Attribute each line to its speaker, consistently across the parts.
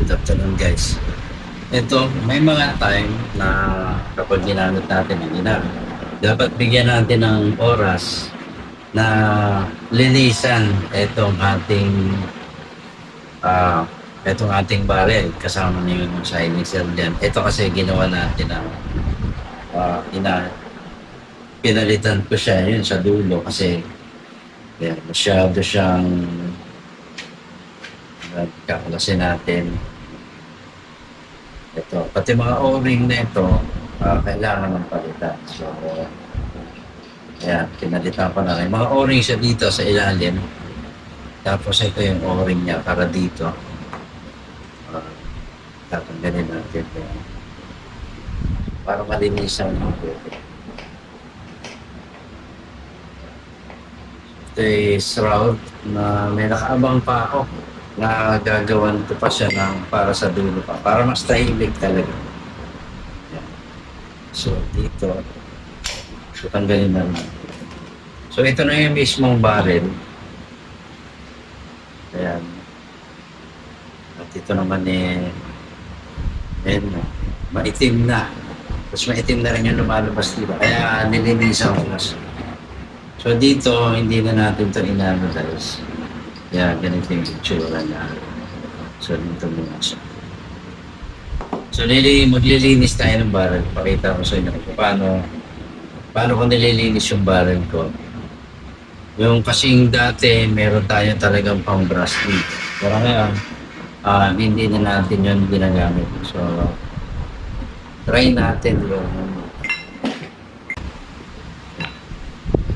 Speaker 1: Good afternoon guys. Ito, may mga time na kapag ginamit natin ang ginamit, dapat bigyan natin ng oras na linisan itong ating ah itong ating barrel kasama niyo yung silencer dyan. Ito kasi ginawa natin ng ah ina pinalitan ko siya yun sa dulo kasi yan, masyado siyang kakalasin natin ito, pati mga o-ring na ito, ah, kailangan ng palitan. So, ayan, pinalitan ko na rin. Mga o-ring siya dito sa ilalim. Tapos ito yung o-ring niya para dito. Uh, tatanggalin natin yan. Para malinisan yung puti. Ito is route na may nakaabang pa ako na gagawan ko pa siya ng para sa dulo pa. Para mas tahimik talaga. Yan. So, dito. So, tanggalin na natin. So, ito na yung mismong barrel. Ayan. At ito naman eh, ayan na. Maitim na. Tapos maitim na rin yung lumalabas dito. Kaya nilinisan ko na. So dito, hindi na natin ito inanalyze. Kaya ganito yung itsura na. So dito muna siya. So nili, maglilinis tayo ng barrel. Pakita ko sa inyo kung paano, paano ko nililinis yung barrel ko. Yung kasing dati, meron tayo talagang pang brush dito. Pero ngayon, ah, hindi na natin yun ginagamit. So, try natin yung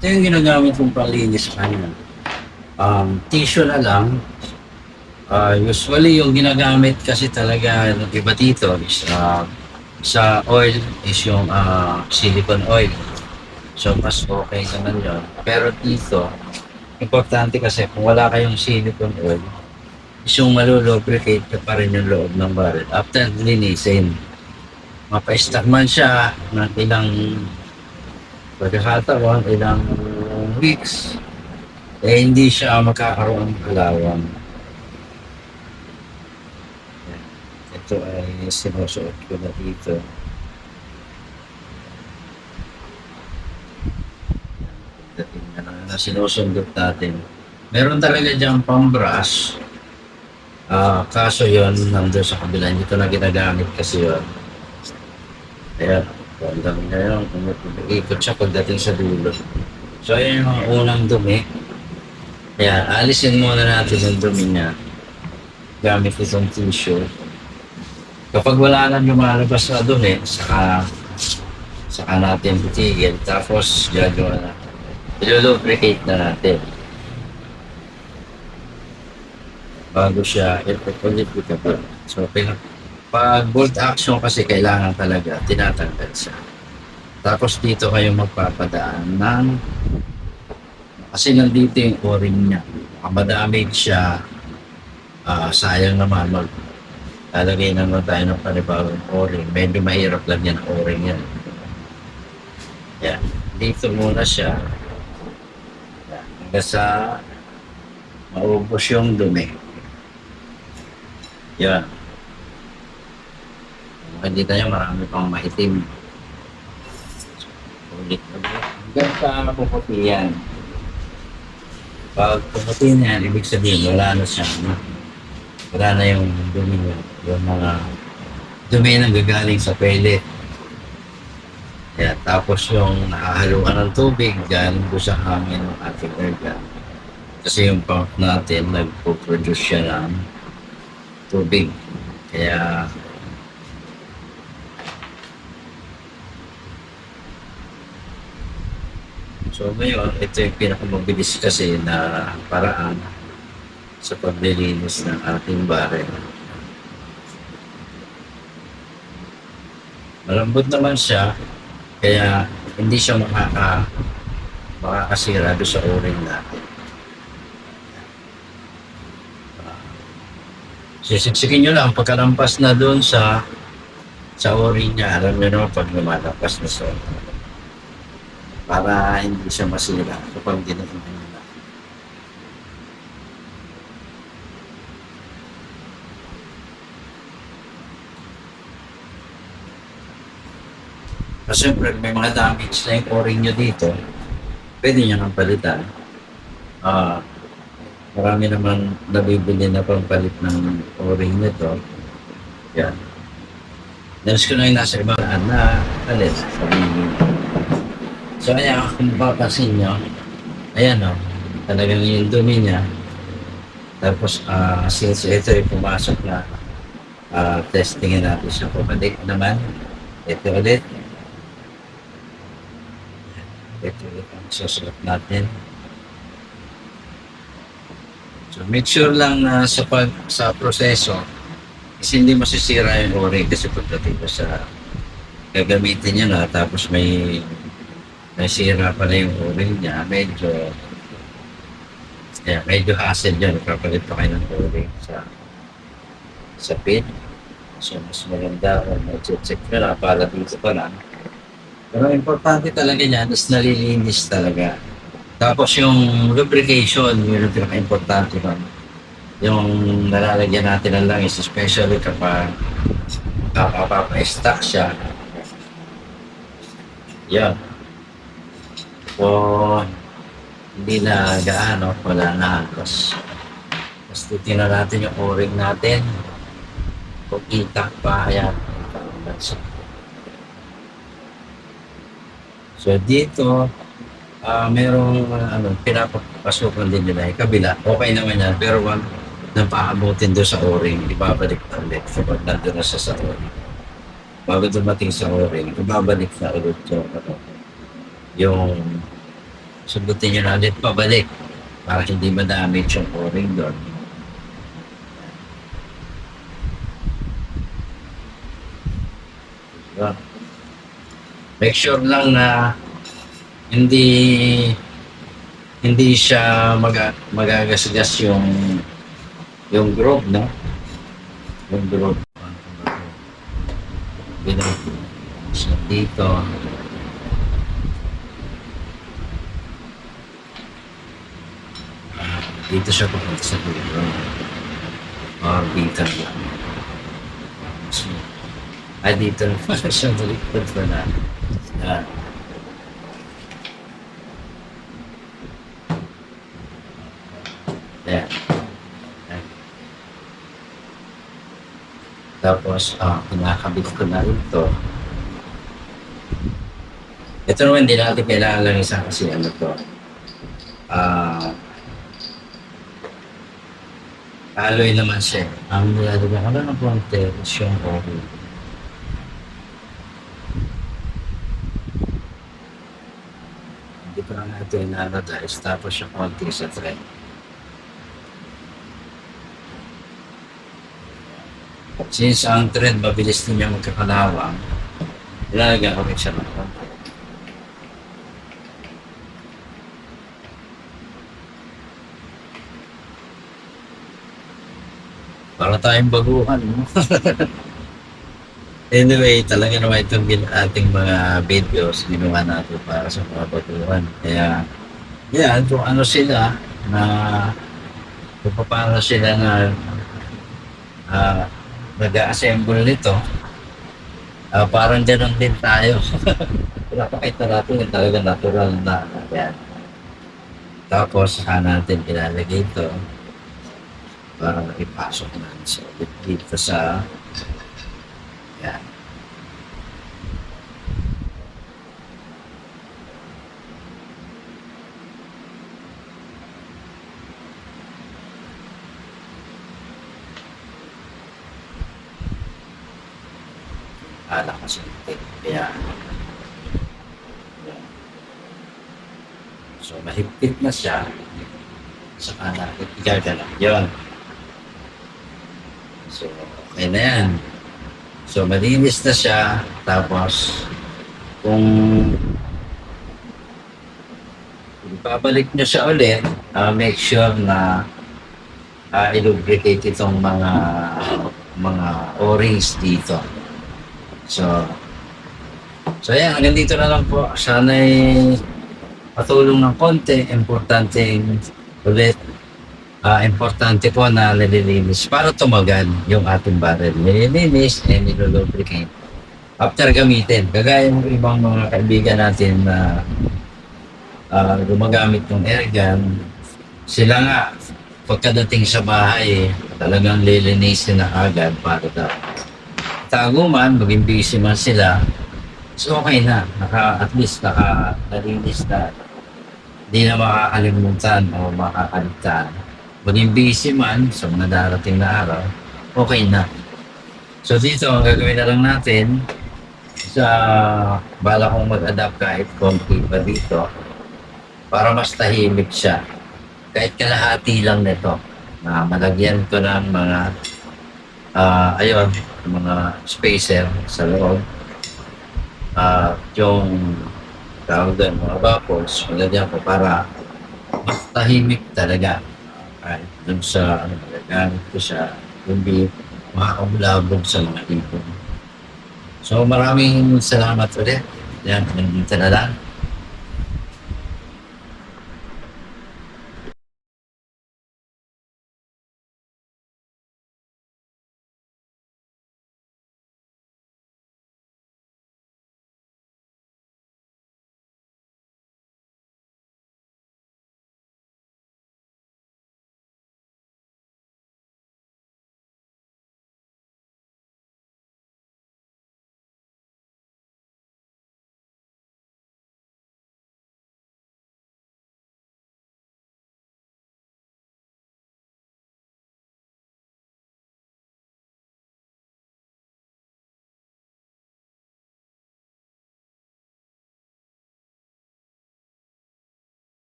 Speaker 1: ito yung ginagamit kong panlinis sa kanya. Um, tissue na lang. Ah, usually yung ginagamit kasi talaga ng iba dito is ah, sa oil is yung ah, silicone oil. So mas okay naman yun. Pero dito, importante kasi kung wala kayong silicone oil, is yung malulubricate ka pa rin yung loob ng barrel after linisin. Mapa-stack man siya ng ilang pagkakataon, ilang weeks, eh hindi siya magkakaroon ng kalawang. Yan. Ito ay sinusuot ko na dito. Dating na na, na sinusundot natin. Meron talaga dyan pang brush. Ah, kaso yon nandun sa kabila. Hindi ko na ginagamit kasi yon. Ayan. Bandang ngayon, ikot siya pagdating sa dulo. So, ayun yung unang dumi. Kaya, alisin muna natin yung dumi niya. Gamit itong tissue. Kapag wala nang lumalabas na dumi, saka, saka natin itigil. Tapos, gagawa na. Ilulubricate na natin. Bago siya ipupulit ka pa. So, pinag pag bolt action kasi kailangan talaga tinatanggal siya. Tapos dito kayo magpapadaan ng kasi nandito yung o-ring niya. Baka madamage siya. ah, sayang naman mag lalagay naman tayo ng panibagong o-ring. Medyo mahirap lang yan o-ring yan. Yan. Dito muna siya. Yan. Hanggang sa maubos yung dumi. Yan. Makikita nyo marami pang maitim. Ulit ulit. Hanggang sa puputi yan. Pag puputi na yan, ibig sabihin wala na siya. No? Wala na yung dumi. Yung mga dumi na gagaling sa pellet. Kaya tapos yung nakahaluan ng tubig, galing doon sa hangin ng ating organ. Kasi yung pump natin, nagpo-produce siya ng tubig. Kaya So ngayon, ito yung pinakamabilis kasi na paraan sa paglilinis ng ating barrel. Malambot naman siya, kaya hindi siya makaka makakasira doon sa o-ring natin. Sisiksikin nyo lang, pagkalampas na doon sa sa o-ring niya, alam nyo naman pag lumalabas na sa para hindi siya masira kapag ginagamit nila. Kasi siyempre, may mga damage na yung ori nyo dito, pwede nyo nang palitan. Uh, marami naman nabibili na pampalit ng ori nito. Yan. Nais ko na yung nasa ibang na alis. Sabihin So, ayan, kung mapapansin nyo, ayan o, talagang yung dumi niya. Tapos, ah, since ito ay pumasok na, ah, testingin natin siya pabalik naman. Ito ulit. Ito ulit ang susulat natin. So, make sure lang na sa pag sa proseso, is hindi masisira yung o-ring kasi pagdating sa gagamitin niya na tapos may may sira pa na yung o-ring niya, medyo kaya medyo hassle dyan. Kapalit pa kayo ng o-ring sa sa pin. So, mas maganda kung mag-check nyo na para dito pa lang. Pero importante talaga yan is nalilinis talaga. Tapos yung lubrication, yun ang pinaka-importante nun. Yung nalalagyan natin ng langis, especially kapag kapapapa-stack siya. Yan. So, hindi na gaano, wala na. Tapos, tapos titignan natin yung o-ring natin. Kung intact pa, ayan. So, dito, ah merong ah, ano, pinapapasukan din nila yung kabila. Okay naman yan, pero wag nang paabutin doon sa o-ring, ibabalik na ulit kapag nandun na siya sa o-ring. Bago dumating sa o-ring, ibabalik na ulit yung, ano, yung subutin nyo na ulit pabalik para hindi ma-damage yung o-ring doon. Diba? Make sure lang na hindi hindi siya mag magagasgas yung yung groove, no? Yung groove. So dito. Ah, Dito siya pupunta sa dulo. Or dito lang. So, ah, dito na pala siya baliktad pa na. Yan. Ayan. Ayan. Tapos, ah, kinakabit ko na rin to. Ito naman, hindi natin kailangan lang isa kasi ano to. Ah, alloy naman siya. Ang nilalagyan ko lang ng konti is yung oil. Hindi pa lang natin inanodize. Tapos yung konti sa thread. Since ang thread mabilis din niya magkakalawang, ilalagyan ko rin siya ng konti. Para tayong baguhan. Anyway, talaga naman itong ating mga videos ginawa natin para sa mga baguhan. Kaya, yan, kung ano sila na kung paano sila na ah nag-assemble nito, ah, parang ganoon din tayo. Pinapakita natin yung talaga natural na. Yan. Tapos, saka natin ilalagay ito para ipasok natin sa dito sa yan. Ala kasi. Kaya. So, mahigpit na siya. Saka natin igagalaw. Yun. So, okay na yan. So, malinis na siya. Tapos, kung babalik nyo siya ulit, ah, make sure na uh, i-lubricate itong mga mga o-rings dito. So, so yan, hanggang dito na lang po. Sana'y patulong ng konti. Importante ulit ah importante po na nililinis para tumagal yung ating barrel. Nililinis and nilulubricate after gamitin. Kagaya ng ibang mga kaibigan natin na ah, gumagamit ng airgun, sila nga, pagkadating sa bahay, talagang lilinisin na agad para daw. Tago man, maging busy man sila, so okay na. Naka, at least naka, nalinis na. Hindi na makakalimutan o makakaligtaan. Maging busy man sa mga darating na araw, okay na. So dito, ang gagawin na lang natin, sa bala kong mag-adapt kahit konti pa dito, para mas tahimik siya. Kahit kalahati lang nito, na malagyan ko ng mga, ah ayun, mga spacer sa loob. Ah, yung tawag doon, mga bubbles, malagyan ko para mas tahimik talaga. Kahit dun sa, ano, magagamit ko siya, hindi makakabulabog sa mga ibon. So maraming salamat ulit. Yan, nandito na lang.